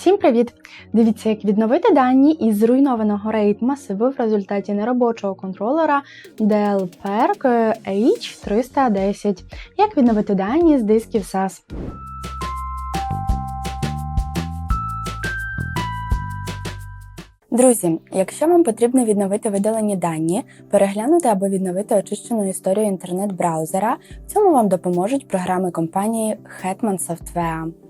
Всім привіт! Дивіться, як відновити дані із зруйнованого RAID масиву в результаті неробочого контролера Dell PERC H310. Як відновити дані з дисків SAS. Друзі, якщо вам потрібно відновити видалені дані, переглянути або відновити очищену історію інтернет-браузера, в цьому вам допоможуть програми компанії Hetman Software.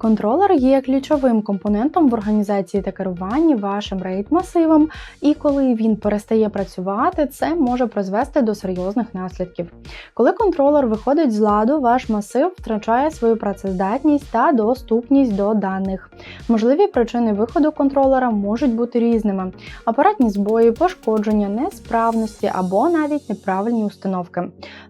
Контролер є ключовим компонентом в організації та керуванні вашим RAID масивом, і коли він перестає працювати, це може призвести до серйозних наслідків. Коли контролер виходить з ладу, ваш масив втрачає свою працездатність та доступність до даних. Можливі причини виходу контролера можуть бути різними: апаратні збої, пошкодження, несправності або навіть неправильні установки.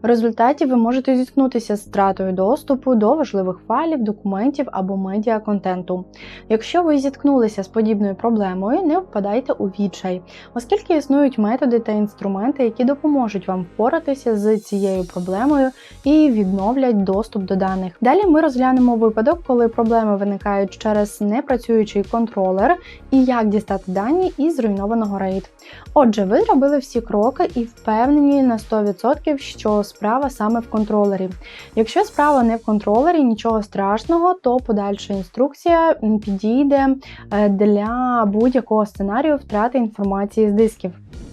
В результаті ви можете зіткнутися з втратою доступу до важливих файлів, документів або медіаконтенту. Якщо ви зіткнулися з подібною проблемою, не впадайте у відчай, оскільки існують методи та інструменти, які допоможуть вам впоратися з цією проблемою і відновлять доступ до даних. Далі ми розглянемо випадок, коли проблеми виникають через непрацюючий контролер і як дістати дані із зруйнованого RAID. Отже, ви зробили всі кроки і впевнені на 100%, що справа саме в контролері. Якщо справа не в контролері, нічого страшного, то подальша інструкція підійде е, для будь-якого сценарію втрати інформації з дисків.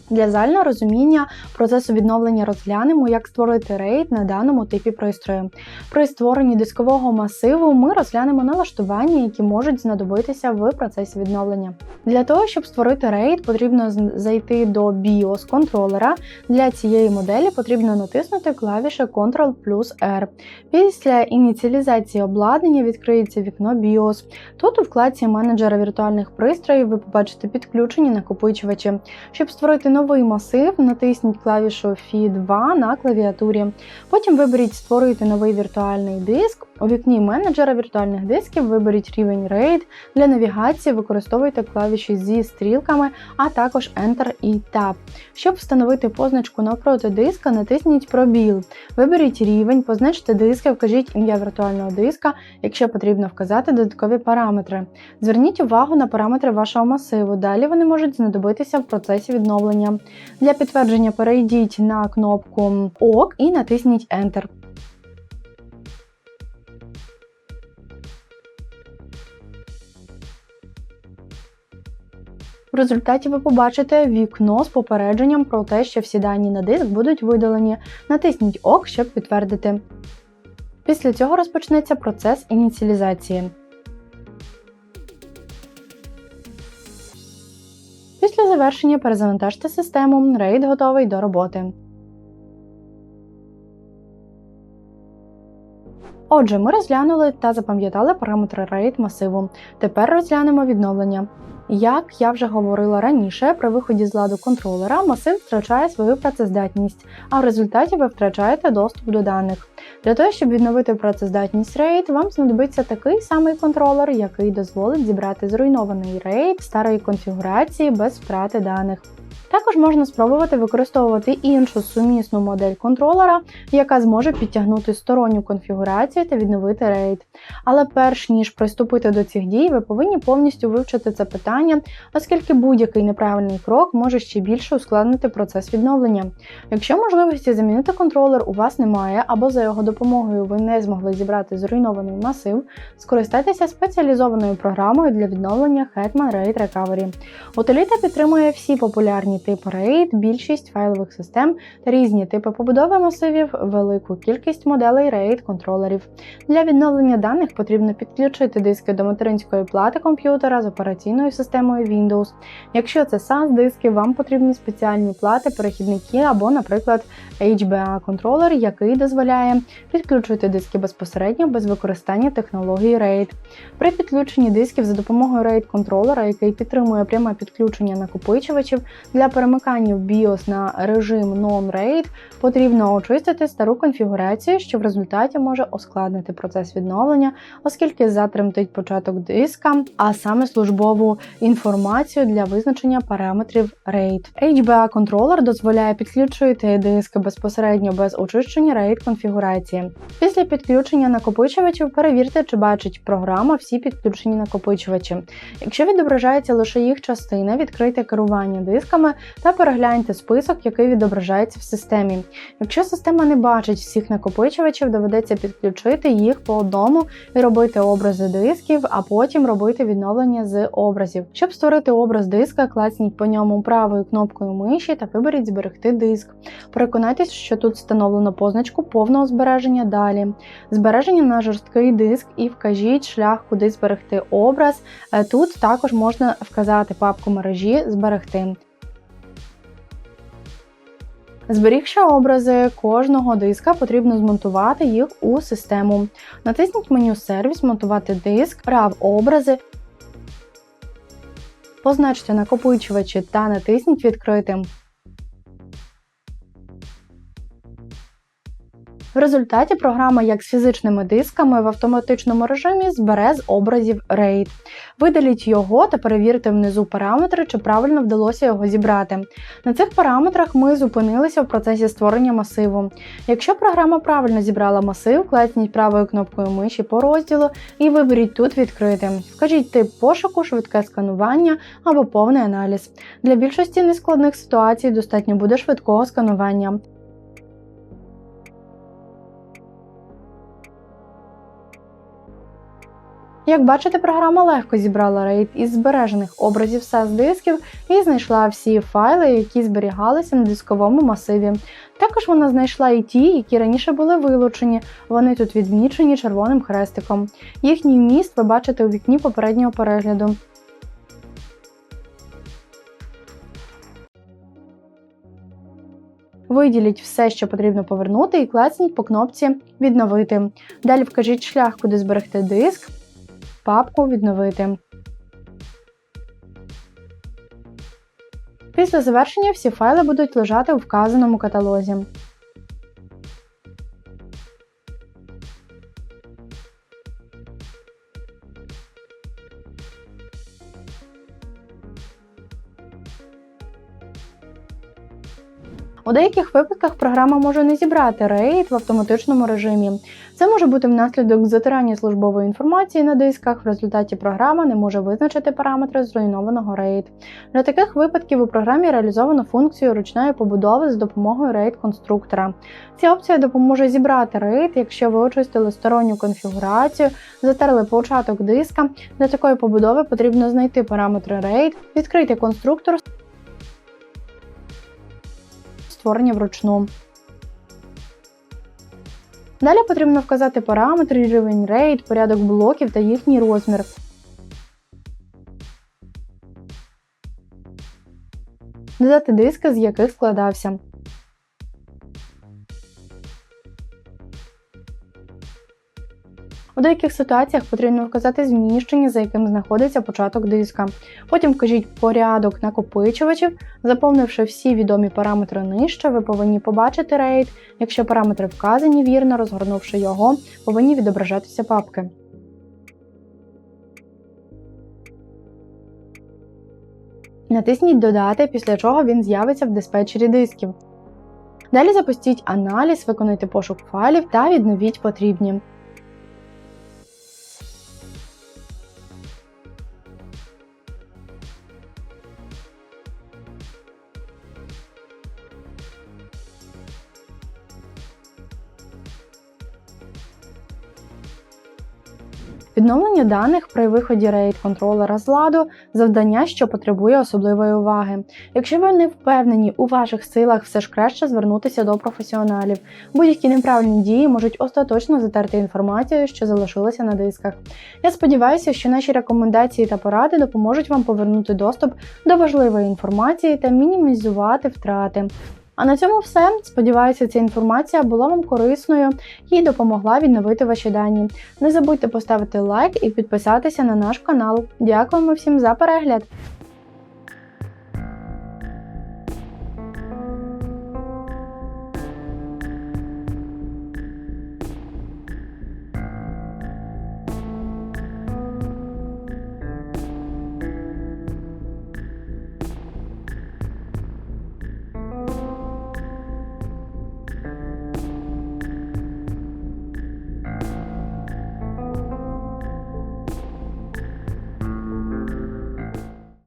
Для загального розуміння процесу відновлення розглянемо, як створити RAID на даному типі пристрою. При створенні дискового масиву ми розглянемо налаштування, які можуть знадобитися в процесі відновлення. Для того, щоб створити RAID, потрібно зайти до BIOS контролера. Для цієї моделі потрібно натиснути клавіші Ctrl плюс R. Після ініціалізації обладнання відкриється вікно BIOS. Тут у вкладці менеджера віртуальних пристроїв ви побачите підключені накопичувачі. Щоб створити новий масив, натисніть клавішу Фі 2 на клавіатурі. Потім виберіть Створити новий віртуальний диск. У вікні менеджера віртуальних дисків виберіть рівень RAID. Для навігації використовуйте клавіші зі стрілками, а також Enter і Tab. Щоб встановити позначку навпроти диска, натисніть Пробіл. Виберіть рівень, позначте диски, вкажіть ім'я віртуального диска, якщо потрібно вказати додаткові параметри. Зверніть увагу на параметри вашого масиву. Далі вони можуть знадобитися в процесі відновлення. Для підтвердження перейдіть на кнопку ОК і натисніть Enter. В результаті ви побачите вікно з попередженням про те, що всі дані на диск будуть видалені. Натисніть ОК, щоб підтвердити. Після цього розпочнеться процес ініціалізації. Після завершення перезавантажте систему, RAID готовий до роботи. Отже, ми розглянули та запам'ятали параметри RAID масиву. Тепер розглянемо відновлення. Як я вже говорила раніше, при виході з ладу контролера масив втрачає свою працездатність, а в результаті ви втрачаєте доступ до даних. Для того, щоб відновити працездатність RAID, вам знадобиться такий самий контролер, який дозволить зібрати зруйнований RAID старої конфігурації без втрати даних. Також можна спробувати використовувати іншу сумісну модель контролера, яка зможе підтягнути сторонню конфігурацію та відновити RAID. Але перш ніж приступити до цих дій, ви повинні повністю вивчити це питання, оскільки будь-який неправильний крок може ще більше ускладнити процес відновлення. Якщо можливості замінити контролер у вас немає, або за його допомогою ви не змогли зібрати зруйнований масив, скористайтеся спеціалізованою програмою для відновлення Hetman RAID Recovery. Утиліта підтримує всі популярні популярні типи RAID, більшість файлових систем та різні типи побудови масивів, велику кількість моделей RAID контролерів. Для відновлення даних потрібно підключити диски до материнської плати комп'ютера з операційною системою Windows. Якщо це SAS диски, вам потрібні спеціальні плати, перехідники або, наприклад, HBA контролер, який дозволяє підключити диски безпосередньо без використання технології RAID. При підключенні дисків за допомогою RAID контролера, який підтримує пряме підключення накопичувачів, для перемикання в BIOS на режим Non-RAID потрібно очистити стару конфігурацію, що в результаті може ускладнити процес відновлення, оскільки затремтить початок диска, а саме службову інформацію для визначення параметрів RAID. HBA контролер дозволяє підключити диск безпосередньо без очищення RAID конфігурації. Після підключення накопичувачів перевірте, чи бачить програма всі підключені накопичувачі. Якщо відображається лише їх частина, відкрийте керування дисками та перегляньте список, який відображається в системі. Якщо система не бачить всіх накопичувачів, доведеться підключити їх по одному і робити образи дисків, а потім робити відновлення з образів. Щоб створити образ диска, клацніть по ньому правою кнопкою миші та виберіть зберегти диск. Переконайтесь, що тут встановлено позначку повного збереження далі. Збереження на жорсткий диск і вкажіть шлях, куди зберегти образ. Е, Тут також можна вказати папку мережі зберегти. Зберігши образи кожного диска, потрібно змонтувати їх у систему. Натисніть меню Сервіс, монтувати диск, RAW образи. Позначте накопичувачі та натисніть Відкрити. В результаті програма, як з фізичними дисками, в автоматичному режимі збере з образів RAID. Видаліть його та перевірте внизу параметри, чи правильно вдалося його зібрати. На цих параметрах ми зупинилися в процесі створення масиву. Якщо програма правильно зібрала масив, класніть правою кнопкою миші по розділу і виберіть тут відкрити. Вкажіть тип пошуку, швидке сканування або повний аналіз. Для більшості нескладних ситуацій достатньо буде швидкого сканування. Як бачите, програма легко зібрала RAID із збережених образів SAS дисків і знайшла всі файли, які зберігалися на дисковому масиві. Також вона знайшла і ті, які раніше були вилучені. Вони тут відмічені червоним хрестиком. Їхній вміст ви бачите у вікні попереднього перегляду. Виділіть все, що потрібно повернути, і клацніть по кнопці Відновити. Далі вкажіть шлях, куди зберегти диск папку Відновити. Після завершення всі файли будуть лежати у вказаному каталозі. Деяких випадках програма може не зібрати RAID в автоматичному режимі. Це може бути внаслідок затирання службової інформації на дисках, в результаті програма не може визначити параметри зруйнованого RAID. Для таких випадків у програмі реалізовано функцію ручної побудови з допомогою RAID-конструктора. Ця опція допоможе зібрати RAID, якщо ви очистили сторонню конфігурацію, затерли початок диска. Для такої побудови потрібно знайти параметри RAID, відкрити конструктор створення вручну. Далі потрібно вказати параметри, рівень рейд, порядок блоків та їхній розмір. Додати диски, з яких складався. У деяких ситуаціях потрібно вказати зміщення, за яким знаходиться початок диска. Потім вкажіть порядок накопичувачів. Заповнивши всі відомі параметри нижче, ви повинні побачити RAID. Якщо параметри вказані вірно, розгорнувши його, повинні відображатися папки. Натисніть Додати, після чого він з'явиться в диспетчері дисків. Далі запустіть аналіз, виконуйте пошук файлів та відновіть потрібні. Відновлення даних при виході RAID контролера з ладу завдання, що потребує особливої уваги. Якщо ви не впевнені у ваших силах, все ж краще звернутися до професіоналів. Будь-які неправильні дії можуть остаточно затерти інформацію, що залишилася на дисках. Я сподіваюся, що наші рекомендації та поради допоможуть вам повернути доступ до важливої інформації та мінімізувати втрати. А на цьому все. Сподіваюся, ця інформація була вам корисною і допомогла відновити ваші дані. Не забудьте поставити лайк і підписатися на наш канал. Дякуємо всім за перегляд!